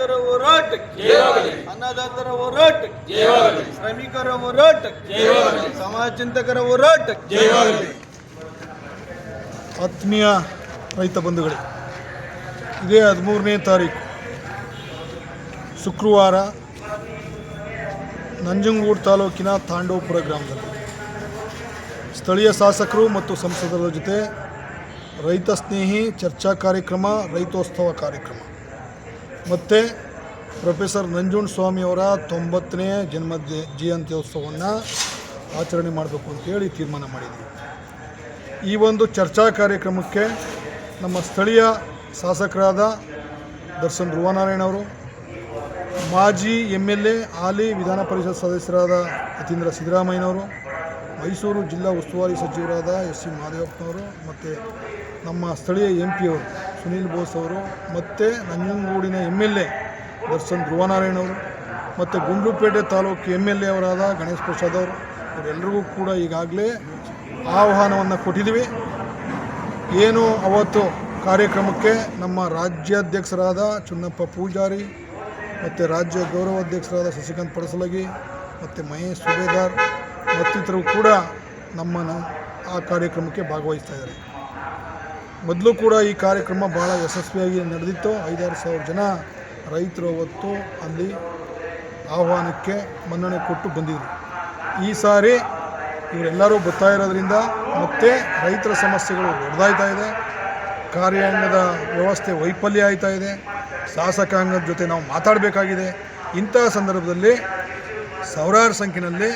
ರೈತರ ಹೋರಾಟ ಜಯವಾಗಲಿ ಅನ್ನದಾತರ ಹೋರಾಟ ಜಯವಾಗಲಿ ಶ್ರಮಿಕರ ಹೋರಾಟ ಜಯವಾಗಲಿ ಸಮಾಜ ಚಿಂತಕರ ಹೋರಾಟ ಜಯವಾಗಲಿ ಆತ್ಮೀಯ ರೈತ ಬಂಧುಗಳೇ ಇದೇ ಹದಿಮೂರನೇ ತಾರೀಕು ಶುಕ್ರವಾರ ನಂಜನಗೂಡು ತಾಲೂಕಿನ ತಾಂಡವಪುರ ಗ್ರಾಮದಲ್ಲಿ. ಸ್ಥಳೀಯ ಶಾಸಕರು ಮತ್ತು ಸಂಸದರ ಜೊತೆ ರೈತ ಸ್ನೇಹಿ ಚರ್ಚಾ ಕಾರ್ಯಕ್ರಮ ರೈತೋತ್ಸವ ಕಾರ್ಯಕ್ರಮ. ಮತ್ತು ಪ್ರೊಫೆಸರ್ ನಂಜುಣ್ ಸ್ವಾಮಿಯವರ ತೊಂಬತ್ತನೇ ಜನ್ಮ ಜಯಂತ್ಯೋತ್ಸವವನ್ನು ಆಚರಣೆ ಮಾಡಬೇಕು ಅಂತೇಳಿ ತೀರ್ಮಾನ ಮಾಡಿದ್ವಿ ಈ ಒಂದು ಚರ್ಚಾ ಕಾರ್ಯಕ್ರಮಕ್ಕೆ ನಮ್ಮ ಸ್ಥಳೀಯ ಶಾಸಕರಾದ ದರ್ಶನ್ ಧ್ರುವನಾರಾಯಣವರು ಮಾಜಿ ಎಂ ಎಲ್ ಎ ಹಾಲಿ ವಿಧಾನ ಪರಿಷತ್ ಸದಸ್ಯರಾದ ಯತೀಂದ್ರ ಸಿದ್ದರಾಮಯ್ಯನವರು ಮೈಸೂರು ಜಿಲ್ಲಾ ಉಸ್ತುವಾರಿ ಸಚಿವರಾದ ಎಸ್ ಸಿ ಮಹದೇವಪ್ಪನವರು ಮತ್ತು ನಮ್ಮ ಸ್ಥಳೀಯ ಎಂ ಪಿ ಅವರು ಸುನೀಲ್ ಬೋಸ್ ಅವರು ಮತ್ತು ನಂಜನಗೂಡಿನ ಎಂ ಎಲ್ ಎ ದರ್ಶನ್ ಧ್ರುವನಾರಾಯಣವರು ಮತ್ತು Gundlupet taluk M L A ಅವರಾದ Ganesh Prasad ಅವರು ಇವರೆಲ್ಲರಿಗೂ ಕೂಡ ಈಗಾಗಲೇ ಆಹ್ವಾನವನ್ನು ಕೊಟ್ಟಿದ್ದೀವಿ. ಏನು ಅವತ್ತು ಕಾರ್ಯಕ್ರಮಕ್ಕೆ ನಮ್ಮ ರಾಜ್ಯಾಧ್ಯಕ್ಷರಾದ ಚುನ್ನಪ್ಪ ಪೂಜಾರಿ ಮತ್ತು ರಾಜ್ಯ ಗೌರವಾಧ್ಯಕ್ಷರಾದ ಶಶಿಕಾಂತ್ ಪಡಸಲಗಿ ಮತ್ತು ಮಹೇಶ್ ಸುಬೇದಾರ್ ಮತ್ತಿತರರು ಕೂಡ ನಮ್ಮನ್ನು ಆ ಕಾರ್ಯಕ್ರಮಕ್ಕೆ ಭಾಗವಹಿಸ್ತಾ ಇದ್ದಾರೆ. ಮೊದಲು ಕೂಡ ಈ ಕಾರ್ಯಕ್ರಮ ಭಾಳ ಯಶಸ್ವಿಯಾಗಿ ನಡೆದಿತ್ತು. ಐದಾರು ಸಾವಿರ ಜನ ರೈತರು ಅವತ್ತು ಅಲ್ಲಿ ಆಹ್ವಾನಕ್ಕೆ ಮನ್ನಣೆ ಕೊಟ್ಟು ಬಂದಿದ್ದರು ಈ ಸಾರಿ ಇವರೆಲ್ಲರೂ ಬರ್ತಾ ಇರೋದ್ರಿಂದ ಮತ್ತೆ ರೈತರ ಸಮಸ್ಯೆಗಳು ದೊಡ್ಡದಾಯ್ತಾ ಇದೆ. ಕಾರ್ಯಾಂಗದ ವ್ಯವಸ್ಥೆ ವೈಫಲ್ಯ ಆಯ್ತಾ ಇದೆ. ಶಾಸಕಾಂಗದ ಜೊತೆ ನಾವು ಮಾತಾಡಬೇಕಾಗಿದೆ. ಇಂತಹ ಸಂದರ್ಭದಲ್ಲಿ ಸಾವಿರಾರು ಸಂಖ್ಯೆಯಲ್ಲಿ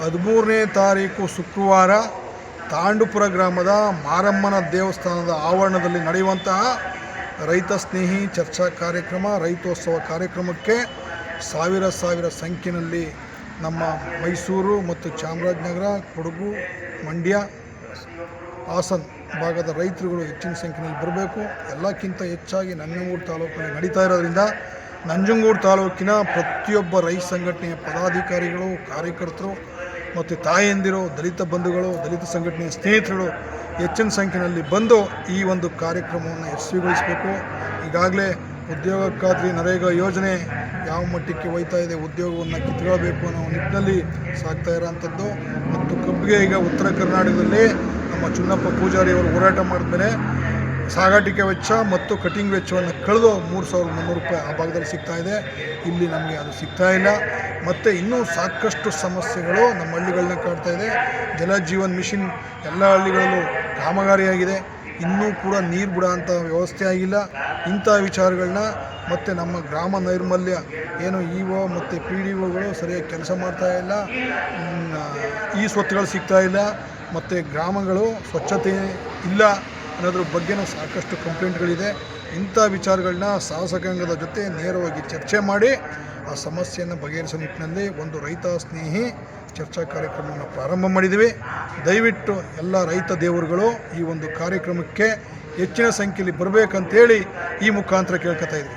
ಹದಿಮೂರನೇ ತಾರೀಕು ಶುಕ್ರವಾರ ತಾಂಡುಪುರ ಗ್ರಾಮದ ಮಾರಮ್ಮನ ದೇವಸ್ಥಾನದ ಆವರಣದಲ್ಲಿ ನಡೆಯುವಂತಹ ರೈತ ಸ್ನೇಹಿ ಚರ್ಚಾ ಕಾರ್ಯಕ್ರಮ, ರೈತೋತ್ಸವ ಕಾರ್ಯಕ್ರಮಕ್ಕೆ ಸಾವಿರ ಸಾವಿರ ಸಂಖ್ಯೆಯಲ್ಲಿ ನಮ್ಮ ಮೈಸೂರು ಮತ್ತು ಚಾಮರಾಜನಗರ, ಕೊಡಗು, ಮಂಡ್ಯ, ಹಾಸನ್ ಭಾಗದ ರೈತರುಗಳು ಹೆಚ್ಚಿನ ಸಂಖ್ಯೆಯಲ್ಲಿ ಬರಬೇಕು. ಎಲ್ಲಕ್ಕಿಂತ ಹೆಚ್ಚಾಗಿ ನಂಜನಗೂಡು ತಾಲೂಕಿನಲ್ಲಿ ನಡೀತಾ ಇರೋದ್ರಿಂದ ನಂಜನಗೂಡು ತಾಲೂಕಿನ ಪ್ರತಿಯೊಬ್ಬ ರೈತ ಸಂಘಟನೆಯ ಪದಾಧಿಕಾರಿಗಳು, ಕಾರ್ಯಕರ್ತರು ಮತ್ತು ತಾಯಂದಿರು, ದಲಿತ ಬಂಧುಗಳು, ದಲಿತ ಸಂಘಟನೆಯ ಸ್ನೇಹಿತರು ಹೆಚ್ಚಿನ ಸಂಖ್ಯೆಯಲ್ಲಿ ಬಂದು ಈ ಒಂದು ಕಾರ್ಯಕ್ರಮವನ್ನು ಯಶಸ್ವಿಗೊಳಿಸಬೇಕು. ಈಗಾಗಲೇ ಉದ್ಯೋಗ ಖಾತ್ರಿ ನರೇಗಾ ಯೋಜನೆ ಯಾವ ಮಟ್ಟಕ್ಕೆ ಹೋಯ್ತಾ ಇದೆ, ಉದ್ಯೋಗವನ್ನು ಕಿತ್ಕೊಳ್ಬೇಕು ಅನ್ನೋ ನಿಟ್ಟಿನಲ್ಲಿ ಸಾಗ್ತಾ ಇರೋವಂಥದ್ದು. ಮತ್ತು ಕಬ್ಬಿಗೆ ಈಗ ಉತ್ತರ ಕರ್ನಾಟಕದಲ್ಲಿ ನಮ್ಮ ಚುನ್ನಪ್ಪ ಪೂಜಾರಿ ಅವರು ಹೋರಾಟ ಮಾಡಿದ್ಮೇಲೆ ಸಾಗಾಟಿಕೆ ವೆಚ್ಚ ಮತ್ತು ಕಟಿಂಗ್ ವೆಚ್ಚವನ್ನು ಕಳೆದು ಮೂರು ಸಾವಿರದ ಮುನ್ನೂರು ರೂಪಾಯಿ ಆ ಭಾಗದಲ್ಲಿ ಸಿಗ್ತಾ ಇದೆ. ಇಲ್ಲಿ ನಮಗೆ ಅದು ಸಿಗ್ತಾ ಇಲ್ಲ. ಮತ್ತು ಇನ್ನೂ ಸಾಕಷ್ಟು ಸಮಸ್ಯೆಗಳು ನಮ್ಮ ಹಳ್ಳಿಗಳನ್ನ ಕಾಡ್ತಾ ಇದೆ. ಜಲಜೀವನ್ ಮಿಷಿನ್ ಎಲ್ಲ ಹಳ್ಳಿಗಳಲ್ಲೂ ಕಾಮಗಾರಿಯಾಗಿದೆ. ಇನ್ನೂ ಕೂಡ ನೀರು ಬಿಡೋ ಅಂಥ ವ್ಯವಸ್ಥೆ ಆಗಿಲ್ಲ. ಇಂಥ ವಿಚಾರಗಳನ್ನ ಮತ್ತು ನಮ್ಮ ಗ್ರಾಮ ನೈರ್ಮಲ್ಯ ಏನು ಇ ಒ ಮತ್ತು ಪಿ ಡಿ ಒಗಳು ಸರಿಯಾಗಿ ಕೆಲಸ ಮಾಡ್ತಾ ಇಲ್ಲ. ಈ ಸ್ವತ್ತುಗಳು ಸಿಗ್ತಾ ಇಲ್ಲ. ಮತ್ತು ಗ್ರಾಮಗಳು ಸ್ವಚ್ಛತೆ ಇಲ್ಲ. ಅನ್ನೋದ್ರ ಬಗ್ಗೆನೂ ಸಾಕಷ್ಟು ಕಂಪ್ಲೇಂಟ್ಗಳಿದೆ. ಇಂಥ ವಿಚಾರಗಳನ್ನ ಶಾಸಕಾಂಗದ ಜೊತೆ ನೇರವಾಗಿ ಚರ್ಚೆ ಮಾಡಿ, ಆ ಸಮಸ್ಯೆಯನ್ನು ಬಗೆಹರಿಸೋ ನಿಟ್ಟಿನಲ್ಲಿ ಒಂದು ರೈತ ಸ್ನೇಹಿ ಚರ್ಚಾ ಕಾರ್ಯಕ್ರಮವನ್ನು ಪ್ರಾರಂಭ ಮಾಡಿದ್ದೀವಿ ದಯವಿಟ್ಟು ಎಲ್ಲ ರೈತ ದೇವರುಗಳು ಈ ಒಂದು ಕಾರ್ಯಕ್ರಮಕ್ಕೆ ಹೆಚ್ಚಿನ ಸಂಖ್ಯೆಯಲ್ಲಿ ಬರಬೇಕಂತೇಳಿ ಈ ಮುಖಾಂತರ ಕೇಳ್ಕೊತಾ ಇದ್ವಿ.